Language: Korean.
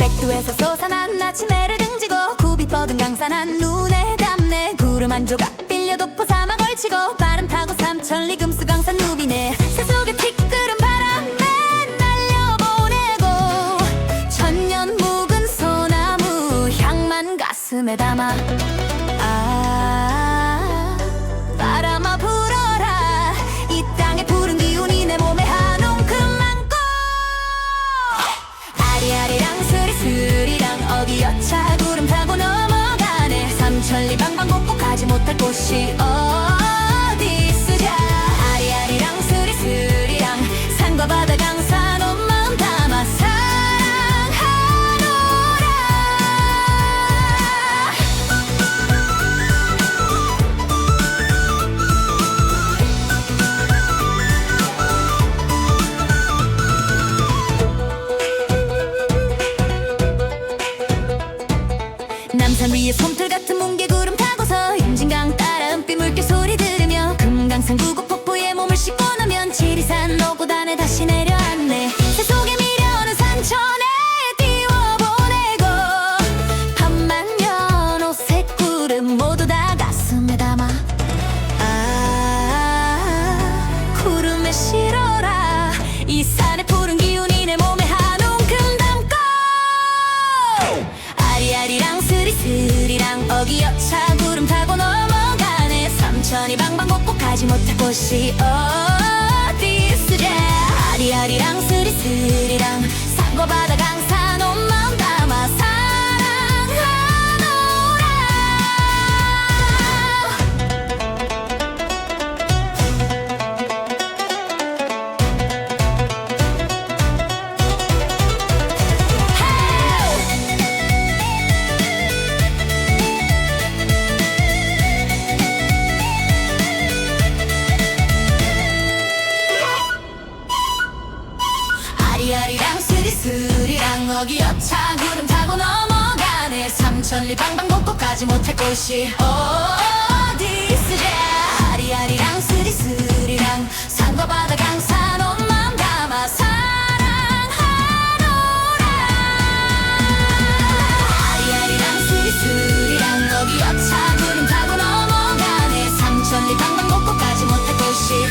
백두에서 솟아난 아침해를 등지고 굽이 뻗은 강산한 눈에 담네 구름 한 조각 빌려 돋보 사막 걸치고 바람 타고 삼천리 금수 강산 누비네 새속에 티끌은 바람에 날려보내고 천년 묵은 소나무 향만 가슴에 담아 아 스리스리랑 어기 여차 구름 타고 넘어가네. 삼천리 방방곡곡 가지 못할 곳이 어 남산 위에 솜털 같은 뭉게구름 타고서 임진강 따라 은빛 물결 소리 들으며 금강산 구곡 폭포에 몸을 싣고 나면 지리산 오고단에 다시 내려앉네. 새속에 미려오는 산천에 띄워보내고 밤만 연오색 구름 모두 다 가슴에 담아. 아 구름에 실어라. 이 산의 푸른 기운이 내 몸에 한 움큼 담고 아리아리랑 스리스리랑 어기여차 구름 타고 넘어가네. 삼천이 방방곡곡 가지 못할 곳이 어디 있으랴. 아리아리랑 스리스리랑 골목이 엎차 구름 타고 넘어가네. 삼천리 방방곡곡 가지 못할 곳이 어디있으랴. 아리아리랑 스리스리랑 산과 바다 강산 온맘 담아 사랑하노라. 아리아리랑 스리스리랑 여기 엎차 구름 타고 넘어가네. 삼천리 방방곡곡 가지 못할 곳이